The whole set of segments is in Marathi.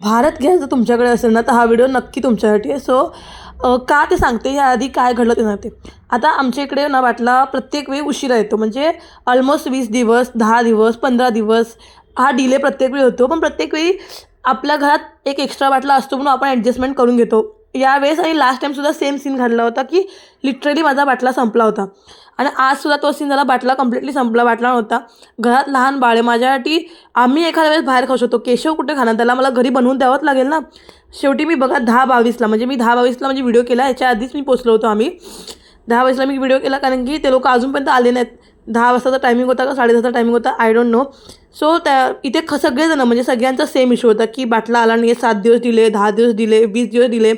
भारत गॅस जर तुमच्याकडे असेल ना तर हा व्हिडिओ नक्की तुमच्यासाठी आहे. सो का ते सांगते याआधी काय घडलं ते सांगते. आता आमच्या इकडे ना बाटला प्रत्येक वेळी उशिरा येतो. म्हणजे ऑलमोस्ट वीस दिवस दहा दिवस पंधरा दिवस हा डिले प्रत्येक वेळी होतो. पण प्रत्येक वेळी आपल्या घरात एक एक्स्ट्रा बाटला असतो म्हणून आपण ॲडजस्टमेंट करून घेतो. यावेळेस आणि लास्ट टाईमसुद्धा सेम सीन घडला होता की लिटरली माझा बाटला संपला होता. आणि आजसुद्धा तो सीन झाला बाटला कम्प्लिटली संपला बाटला नव्हता. घरात लहान बाळे माझ्यासाठी आम्ही एखाद्या वेळेस बाहेर खाऊ शकतो. केशव कुठे खाणार? त्याला मला घरी बनवून द्यावंच लागेल ना. शेवटी मी बघा दहा बावीसला म्हणजे मी दहा बावीसला म्हणजे व्हिडिओ केला याच्या आधीच मी पोचलो होतो आम्ही. दहा वाजता मी व्हिडिओ केला कारण की ते लोक अजूनपर्यंत आले नाहीत. दहा वाजताचा टायमिंग होता का साडेदहाचा टायमिंग होता? आय डोंट नो सो त्या इथे ख सगळेजणं म्हणजे सगळ्यांचा सेम इश्यू होता की बाटला आला नाही सात दिवस दिले दहा दिवस दिले वीस दिवस दिले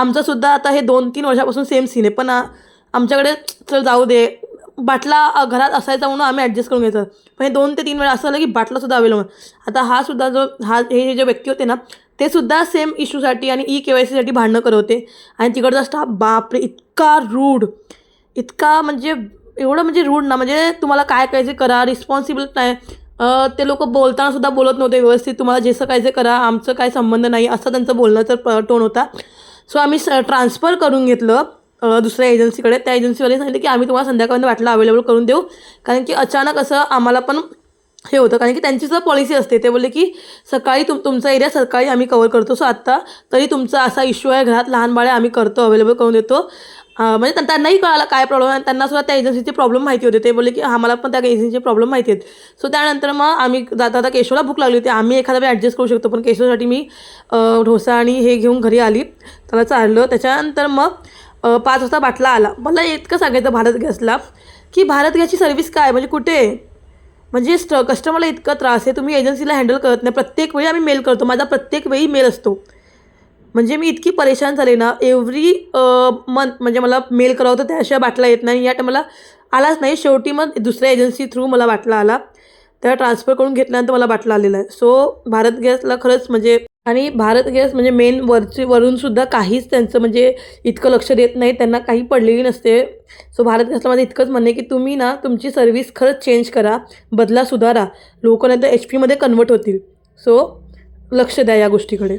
आमचंसुद्धा आता हे दोन तीन वर्षापासून सेम सीन आहे. पण आमच्याकडे चल जाऊ दे. बाटला घरात असायचा म्हणून आम्ही ॲडजस्ट करून घ्यायचं. पण हे दोन ते तीन वेळा असं झालं की बाटलासुद्धा अवेलेबल आता हा सुद्धा जो हा हे जे व्यक्ती होते ना ते सुद्धा सेम इश्यूसाठी आणि ई के वाय सीसाठी भांडणं करत होते. आणि तिकडचा स्टाफ बापरे इतका रूड इतका म्हणजे एवढं म्हणजे रूड ना. म्हणजे तुम्हाला काय करायचे करा रिस्पॉन्सिबल नाही. ते लोक बोलताना सुद्धा बोलत नव्हते व्यवस्थित. तुम्हाला जे करा आमचं काय संबंध नाही असं त्यांचं बोलण्याचा टोन होता. सो आम्ही स ट्रान्सफर करून घेतलं दुसऱ्या एजन्सीकडे त्या एजन्सीवाले सांगितलं की आम्ही तुम्हाला संध्याकाळपर्यंत वाटला अवेलेबल करून देऊ. कारण की अचानक असं आम्हाला पण हे होतं. कारण की त्यांची सुद्धा पॉलिसी असते. ते बोलले की सकाळी तुम तुमचा एरिया सकाळी आम्ही कवर करतो. सो आत्ता तरी तुमचा असा इश्यू आहे. घरात लहान बाळे आम्ही करतो. अवेलेबल करून देतो. म्हणजे त्यांनाही कळाला काय प्रॉब्लेम आहे. त्यांना सुद्धा त्या एजन्सीचे प्रॉब्लेम माहिती होते. ते बोलले की आम्हाला पण त्या एजन्सीचे प्रॉब्लेम माहिती आहेत. सो त्यानंतर मग आम्ही जाता आता केशवला भूक लागली होती. आम्ही एखादा वेळ ॲडजस्ट करू शकतो. पण केशवसाठी मी ढोसा आणि हे घेऊन घरी आली. त्याला चाललं त्याच्यानंतर मग पाच वाजता बाटला आला. मला इतकं सांगायचं भारत गॅसला की भारत गॅसची सर्व्हिस काय? म्हणजे कुठे? आहे? म्हणजे स्ट कस्टमरला इतका त्रास आहे तुम्ही एजन्सीला हँडल करत नाही. प्रत्येक वेळी आम्ही मेल करतो. माझा प्रत्येक वेळी मेल असतो. म्हणजे मी इतकी परेशान झाले ना एव्हरी मंथ म्हणजे मला मेल करावं तर त्याशिवाय बाटला येत नाही. या टायमाला आलाच नाही. शेवटी मग दुसऱ्या एजन्सी थ्रू मला बाटला आला. त्या ट्रान्सफर करून घेतल्यानंतर मला बाटला आलेला आहे. सो भारत गॅसला खरंच म्हणजे आणि भारत गॅस म्हणजे मेन वरची वरूनसुद्धा काहीच त्यांचं म्हणजे इतकं लक्ष देत नाही त्यांना काही पडलेली नसते. सो भारत गॅसला माझं इतकंच म्हणणं आहे की तुम्ही ना तुमची सर्व्हिस खरंच चेंज करा बदला सुधारा. लोक नाही तर एच पीमध्ये कन्वर्ट होतील. सो लक्ष द्या या गोष्टीकडे.